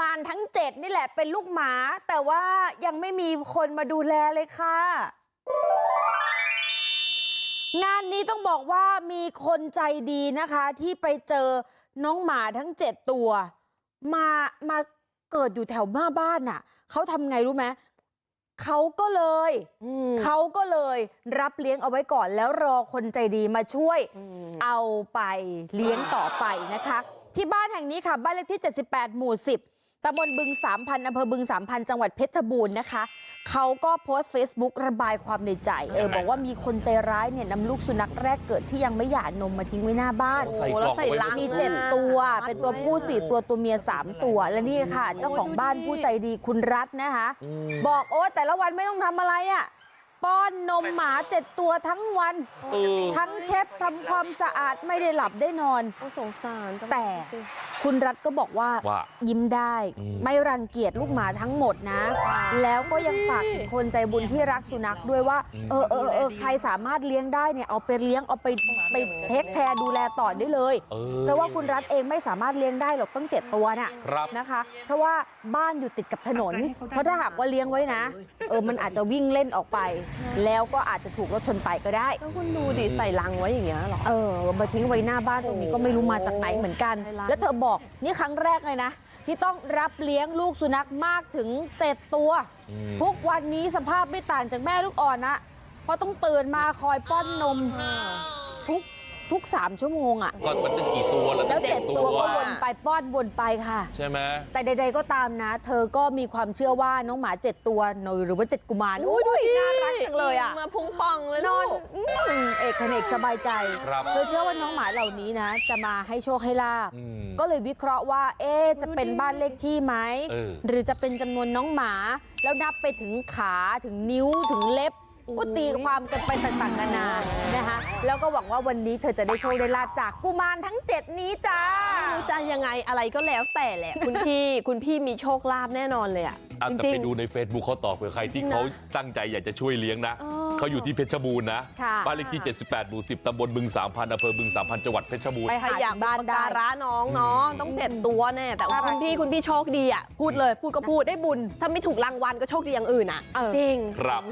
มารทั้งเจ็ดนี่แหละเป็นลูกหมาแต่ว่ายังไม่มีคนมาดูแลเลยค่ะงานนี้ต้องบอกว่ามีคนใจดีนะคะที่ไปเจอน้องหมาทั้งเจ็ดตัวมามาเกิดอยู่แถวหน้าบ้านน่ะเขาทำไงรู้ไหมเขาก็เลยเขาก็เลยรับเลี้ยงเอาไว้ก่อนแล้วรอคนใจดีมาช่วยเอาไปเลี้ยงต่อไปนะคะที่บ้านแห่งนี้ค่ะบ้านเลขที่78หมู่10 ตำบลบึง3,000อำเภอบึง3,000จังหวัดเพชรบูรณ์นะคะเขาก็โพสต์ Facebook ระบายความในใจเออบอกว่ามีคนใจร้ายเนี่ยนำลูกสุนัขแรกเกิดที่ยังไม่หย่านมมาทิ้งไว้หน้าบ้านใส่กล่องไว้แล้วใส่ลังมีเจ็ดตัว เป็นตัวผู้สี่ตัวตัวเมียสามตัว และนี่ค่ะ เจ้าของบ้านผู้ใจดีคุณรัตน์นะคะอืมบอกโอ้แต่ละวันไม่ต้องทำอะไรอะ่ะ ป้อนนมหมาเจ็ดตัวทั้งวันเออทั้งเช็ดทำความสะอาดไม่ได้หลับได้นอนโอ้สงสารจังแต่คุณรัฐก็บอกว่าว่ายิ้มได้อืมไม่รังเกียจลูกหมาทั้งหมดนะ แล้วก็ยังฝากถึงคนใจบุญที่รักสุนัขด้วยว่า เออเออเออใครสามารถเลี้ยงได้เนี่ยเอาไปเลี้ยงเอาไปไปเทคแคร์ดูแลต่อได้เลยเออเพราะว่าคุณรัฐเองไม่สามารถเลี้ยงได้หรอกต้องเจ็ดตัวน่ะครับนะคะ เพราะว่าบ้านอยู่ติดกับถนน เพราะถ้าหากว่าเลี้ยงไว้นะ เออมันอาจจะวิ่งเล่นออกไปแล้วก็อาจจะถูกรถชนตายก็ได้แล้วคุณดูดิใส่ลังไว้อย่างเงี้ยเหรอเออมาทิ้งไว้หน้าบ้านตรงนี้ก็ไม่รู้มาจากไหนเหมือนกันใจร้ายแล้วเธอบอกนี่ครั้งแรกเลยนะ ที่ต้องรับเลี้ยงลูกสุนัขมากถึง7ตัวอืมทุกวันนี้สภาพไม่ต่างจากแม่ลูกอ่อนนะเพราะต้องตื่นมาคอยป้อนนมทุก ทุกสามชั่วโมงอะ่ะก็มันจะกี่ตัวแล้วแล้วเจ็เจ็ดดตัตัววก็วนไปป้อนวนไปค่ะ ใช่ไหมแต่ใด ๆก็ตามนะ เธอก็มีความเชื่อว่าน้องหมาเจ็ดตัวหรือว่าเจ็ดกุมารอุ้ยน่ารักจังเลยอะมาพุงป่องเลยนลูอนกอืมเอกเนกสบายใจครับเธอเชื่อว่าน้องหมาเหล่านี้นะ จะมาให้โชคให้ลาบอืมก็เลยวิเคราะห์ว่า เอ๊ะจะเป็นบ้านเลขที่ไหมเออหรือจะเป็นจำนวนน้องหมา แล้วนับไปถึงขาถึงนิ้วถึงเล็บ ก็ตีความกันไปต่างๆนานานะคะแล้วก็หวังว่าวันนี้เธอจะได้โชคได้ลาบจากกุมารทั้งเจ็ดนี้จ้าไม่รู้จะยังไงอะไรก็แล้วแต่แหละ คุณพี่คุณพี่มีโชคลาภแน่นอนเลยอะอาจจจะริไปงดูใน Facebook เขาต่อเผื่อใครที่จริงนะเขาตั้งใจอยากจะช่วยเลี้ยงนะอ๋อเขาอยู่ที่เพชรบูรณ์นะค่ะบ้านเลขที่ 78หมู่10ตำบลบึง3,000อำเภอบึง3,000จังหวัดเพชรบูรณ์ไปใครอยากบ้านบ้านได้ดาร้าน้องเนาะอืมต้องเจ็ดตัวแน่แต่ว่าน่ารักคุณพี่คุณพี่โชคดีอะพูดเลยพูดก็พูดได้บุญถ้าไม่ถูกรางวัลก็โชคดีอย่างอื่นอะเออจริงครับ